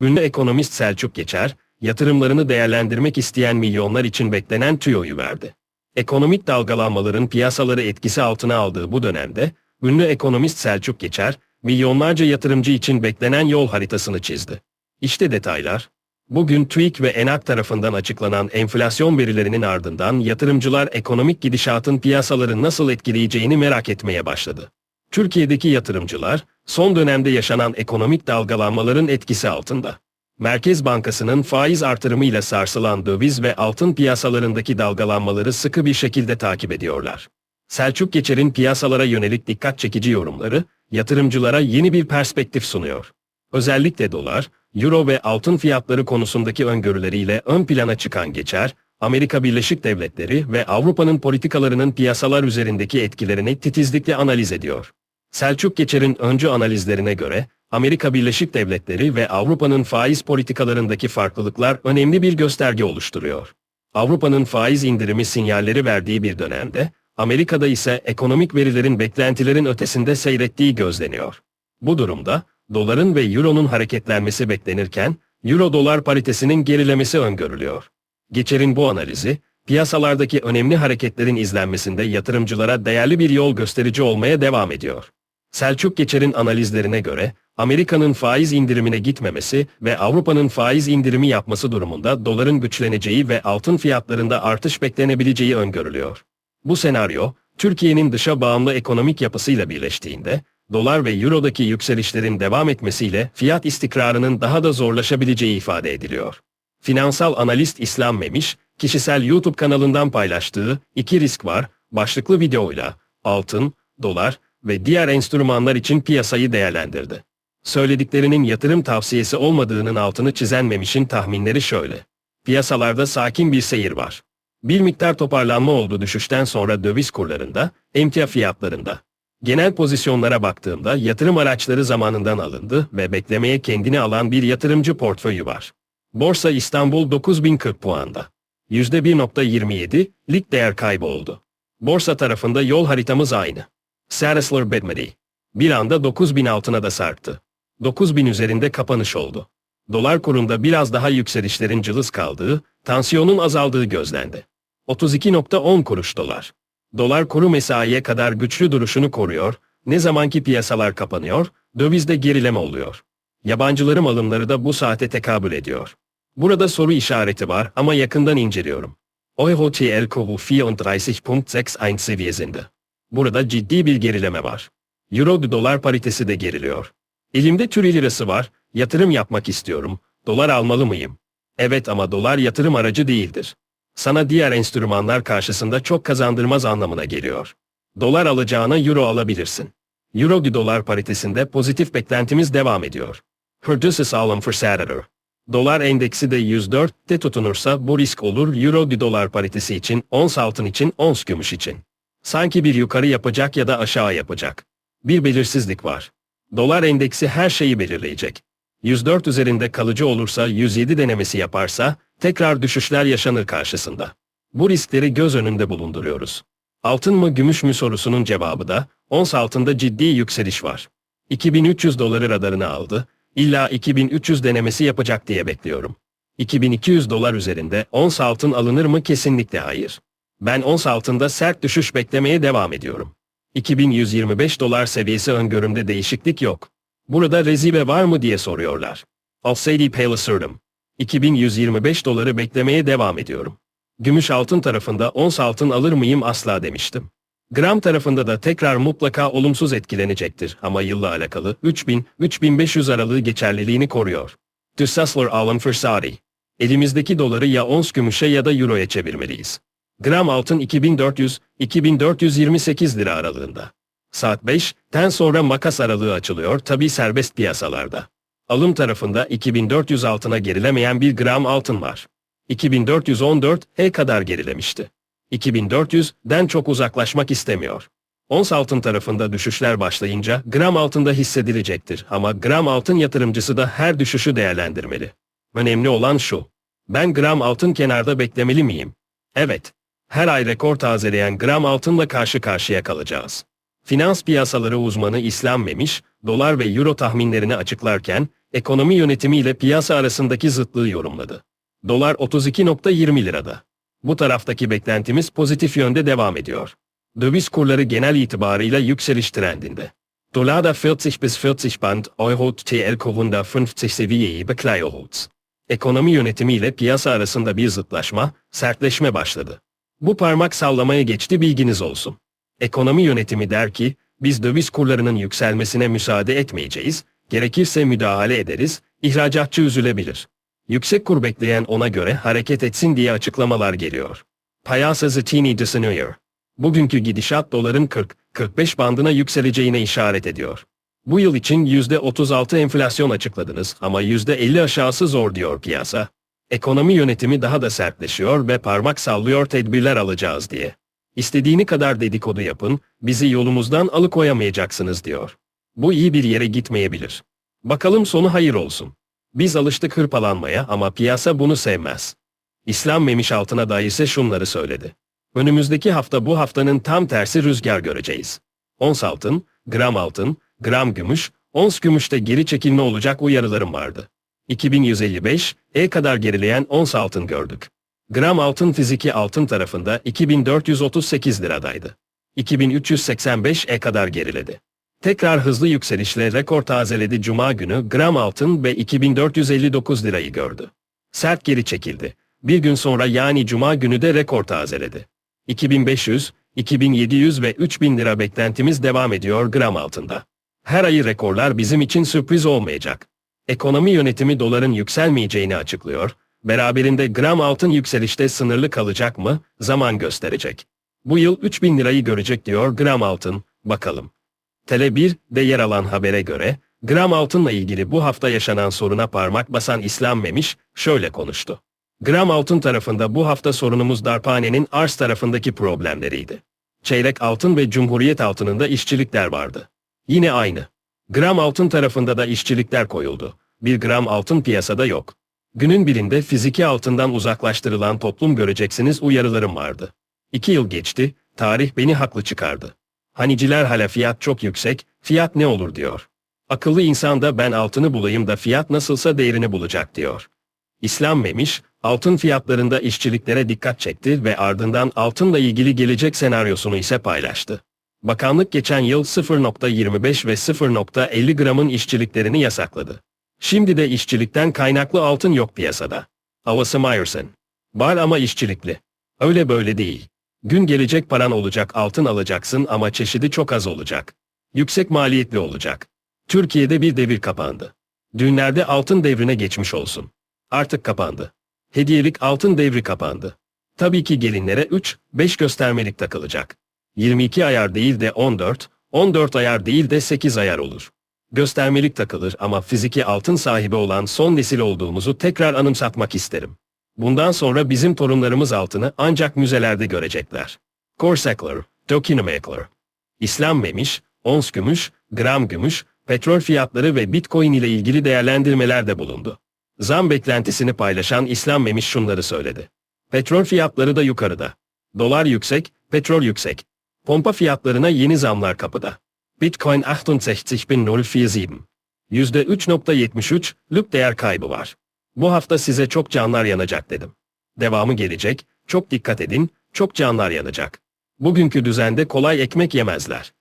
Ünlü ekonomist Selçuk Geçer, yatırımlarını değerlendirmek isteyen milyonlar için beklenen tüyoyu verdi. Ekonomik dalgalanmaların piyasaları etkisi altına aldığı bu dönemde, ünlü ekonomist Selçuk Geçer, milyonlarca yatırımcı için beklenen yol haritasını çizdi. İşte detaylar. Bugün TÜİK ve ENAK tarafından açıklanan enflasyon verilerinin ardından yatırımcılar ekonomik gidişatın piyasaları nasıl etkileyeceğini merak etmeye başladı. Türkiye'deki yatırımcılar, son dönemde yaşanan ekonomik dalgalanmaların etkisi altında. Merkez Bankası'nın faiz artırımıyla sarsılan döviz ve altın piyasalarındaki dalgalanmaları sıkı bir şekilde takip ediyorlar. Selçuk Geçer'in piyasalara yönelik dikkat çekici yorumları, yatırımcılara yeni bir perspektif sunuyor. Özellikle dolar, euro ve altın fiyatları konusundaki öngörüleriyle ön plana çıkan Geçer, Amerika Birleşik Devletleri ve Avrupa'nın politikalarının piyasalar üzerindeki etkilerini titizlikle analiz ediyor. Selçuk Geçer'in öncü analizlerine göre, Amerika Birleşik Devletleri ve Avrupa'nın faiz politikalarındaki farklılıklar önemli bir gösterge oluşturuyor. Avrupa'nın faiz indirimi sinyalleri verdiği bir dönemde, Amerika'da ise ekonomik verilerin beklentilerin ötesinde seyrettiği gözleniyor. Bu durumda, doların ve euronun hareketlenmesi beklenirken, euro-dolar paritesinin gerilemesi öngörülüyor. Geçer'in bu analizi, piyasalardaki önemli hareketlerin izlenmesinde yatırımcılara değerli bir yol gösterici olmaya devam ediyor. Selçuk Geçer'in analizlerine göre, Amerika'nın faiz indirimine gitmemesi ve Avrupa'nın faiz indirimi yapması durumunda doların güçleneceği ve altın fiyatlarında artış beklenebileceği öngörülüyor. Bu senaryo, Türkiye'nin dışa bağımlı ekonomik yapısıyla birleştiğinde, dolar ve eurodaki yükselişlerin devam etmesiyle fiyat istikrarının daha da zorlaşabileceği ifade ediliyor. Finansal analist İslam Memiş, kişisel YouTube kanalından paylaştığı iki risk var başlıklı videoyla altın, dolar ve diğer enstrümanlar için piyasayı değerlendirdi. Söylediklerinin yatırım tavsiyesi olmadığının altını çizen Memiş'in tahminleri şöyle. Piyasalarda sakin bir seyir var. Bir miktar toparlanma oldu düşüşten sonra döviz kurlarında, emtia fiyatlarında. Genel pozisyonlara baktığımda yatırım araçları zamanından alındı ve beklemeye kendini alan bir yatırımcı portföyü var. Borsa İstanbul 9040 puanda. %1.27 lik değer kaybı oldu. Borsa tarafında yol haritamız aynı. Sarisler bitmedi. Bir anda 9000 altına da sarktı. 9000 üzerinde kapanış oldu. Dolar kurunda biraz daha yükselişlerin cılız kaldığı, tansiyonun azaldığı gözlendi. 32.10 kuruş dolar. Dolar kuru mesaiye kadar güçlü duruşunu koruyor, ne zamanki piyasalar kapanıyor, dövizde gerileme oluyor. Yabancıların alımları da bu saate tekabül ediyor. Burada soru işareti var ama yakından inceliyorum. Euro TL kuru 34.61 seviyesinde. Burada ciddi bir gerileme var. Euro dolar paritesi de geriliyor. Elimde Türk lirası var, yatırım yapmak istiyorum. Dolar almalı mıyım? Evet ama dolar yatırım aracı değildir. Sana diğer enstrümanlar karşısında çok kazandırmaz anlamına geliyor. Dolar alacağına euro alabilirsin. Euro dolar paritesinde pozitif beklentimiz devam ediyor. Hurdus alım fırsatıdır. Dolar endeksi de 104'te tutunursa bu risk olur Euro dolar paritesi için, ons altın için, ons gümüş için. Sanki bir yukarı yapacak ya da aşağı yapacak. Bir belirsizlik var. Dolar endeksi her şeyi belirleyecek. 104 üzerinde kalıcı olursa 107 denemesi yaparsa tekrar düşüşler yaşanır karşısında. Bu riskleri göz önünde bulunduruyoruz. Altın mı gümüş mü sorusunun cevabı da ons altında ciddi yükseliş var. 2300 doları radarına aldı. İlla 2300 denemesi yapacak diye bekliyorum. 2200 dolar üzerinde ons altın alınır mı kesinlikle hayır. Ben ons altında sert düşüş beklemeye devam ediyorum. 2125 dolar seviyesi öngörümde değişiklik yok. Burada rezibe var mı diye soruyorlar. Alsaydi Paylasırdım. 2125 doları beklemeye devam ediyorum. Gümüş altın tarafında ons altın alır mıyım asla demiştim. Gram tarafında da tekrar mutlaka olumsuz etkilenecektir ama yılla alakalı 3000-3500 aralığı geçerliliğini koruyor. Düssaslar alım fırsatı. Elimizdeki doları ya ons gümüşe ya da euroya çevirmeliyiz. Gram altın 2400-2428 lira aralığında. Saat 5'ten sonra makas aralığı açılıyor tabi serbest piyasalarda. Alım tarafında 2400 altına gerilemeyen bir gram altın var. 2414'e kadar gerilemişti. 2400'den çok uzaklaşmak istemiyor. Ons altın tarafında düşüşler başlayınca gram altında hissedilecektir ama gram altın yatırımcısı da her düşüşü değerlendirmeli. Önemli olan şu. Ben gram altın kenarda beklemeli miyim? Evet. Her ay rekor tazeleyen gram altınla karşı karşıya kalacağız. Finans piyasaları uzmanı İslam Memiş, dolar ve euro tahminlerini açıklarken, Ekonomi yönetimi ile piyasa arasındaki zıtlığı yorumladı. Dolar 32.20 lirada. Bu taraftaki beklentimiz pozitif yönde devam ediyor. Döviz kurları genel itibarıyla yükseliş trendinde. Dolar da 40 bis 40 Band, Euro TL kurunda 50 seviyeyi bekliyoruz. Ekonomi yönetimi ile piyasa arasında bir zıtlaşma, sertleşme başladı. Bu parmak sallamaya geçti bilginiz olsun. Ekonomi yönetimi der ki, biz döviz kurlarının yükselmesine müsaade etmeyeceğiz, gerekirse müdahale ederiz, ihracatçı üzülebilir. Yüksek kur bekleyen ona göre hareket etsin diye açıklamalar geliyor. Piyasa zıtini düşünüyor. Bugünkü gidişat doların 40-45 bandına yükseleceğine işaret ediyor. Bu yıl için %36 enflasyon açıkladınız ama %50 aşağısı zor diyor piyasa. Ekonomi yönetimi daha da sertleşiyor ve parmak sallıyor tedbirler alacağız diye. İstediğini kadar dedikodu yapın, bizi yolumuzdan alıkoyamayacaksınız diyor. Bu iyi bir yere gitmeyebilir. Bakalım sonu hayır olsun. Biz alıştık hırpalanmaya ama piyasa bunu sevmez. İslam Memiş altına dair ise şunları söyledi. Önümüzdeki hafta bu haftanın tam tersi rüzgar göreceğiz. Ons altın, gram altın, gram gümüş, ons gümüşte geri çekilme olacak uyarılarım vardı. 2155, E kadar gerileyen ons altın gördük. Gram altın fiziki altın tarafında 2438 liradaydı. 2385 E kadar geriledi. Tekrar hızlı yükselişle rekor tazeledi Cuma günü gram altın ve 2459 lirayı gördü. Sert geri çekildi. Bir gün sonra yani Cuma günü de rekor tazeledi. 2500, 2700 ve 3000 lira beklentimiz devam ediyor gram altında. Her ayı rekorlar bizim için sürpriz olmayacak. Ekonomi yönetimi doların yükselmeyeceğini açıklıyor, beraberinde gram altın yükselişte sınırlı kalacak mı, zaman gösterecek. Bu yıl 3000 lirayı görecek diyor gram altın, bakalım. Tele 1'de yer alan habere göre, gram altınla ilgili bu hafta yaşanan soruna parmak basan İslam Memiş şöyle konuştu. Gram altın tarafında bu hafta sorunumuz darphanenin arz tarafındaki problemleriydi. Çeyrek altın ve cumhuriyet altınında işçilikler vardı. Yine aynı. Gram altın tarafında da işçilikler koyuldu. Bir gram altın piyasada yok. Günün birinde fiziki altından uzaklaştırılan toplum göreceksiniz uyarılarım vardı. İki yıl geçti, tarih beni haklı çıkardı. Haniciler hala fiyat çok yüksek, fiyat ne olur diyor. Akıllı insan da ben altını bulayım da fiyat nasılsa değerini bulacak diyor. İslam Memiş, altın fiyatlarında işçiliklere dikkat çekti ve ardından altınla ilgili gelecek senaryosunu ise paylaştı. Bakanlık geçen yıl 0.25 ve 0.50 gramın işçiliklerini yasakladı. Şimdi de işçilikten kaynaklı altın yok piyasada. Havası Myerson. Var ama işçilikli. Öyle böyle değil. Gün gelecek paran olacak altın alacaksın ama çeşidi çok az olacak. Yüksek maliyetli olacak. Türkiye'de bir devir kapandı. Düğünlerde altın devrine geçmiş olsun. Artık kapandı. Hediyelik altın devri kapandı. Tabii ki gelinlere 3, 5 göstermelik takılacak. 22 ayar değil de 14, 14 ayar değil de 8 ayar olur. Göstermelik takılır ama fiziki altın sahibi olan son nesil olduğumuzu tekrar anımsatmak isterim. Bundan sonra bizim torunlarımız altını ancak müzelerde görecekler. Korsaklar, Tokinomekler. İslam memiş, ons gümüş, gram gümüş, petrol fiyatları ve bitcoin ile ilgili değerlendirmelerde bulundu. Zam beklentisini paylaşan İslam memiş şunları söyledi. Petrol fiyatları da yukarıda. Dolar yüksek, petrol yüksek. Pompa fiyatlarına yeni zamlar kapıda. Bitcoin 68.047. %3.73 lüp değer kaybı var. Bu hafta size çok canlar yanacak dedim. Devamı gelecek, çok dikkat edin, çok canlar yanacak. Bugünkü düzende kolay ekmek yemezler.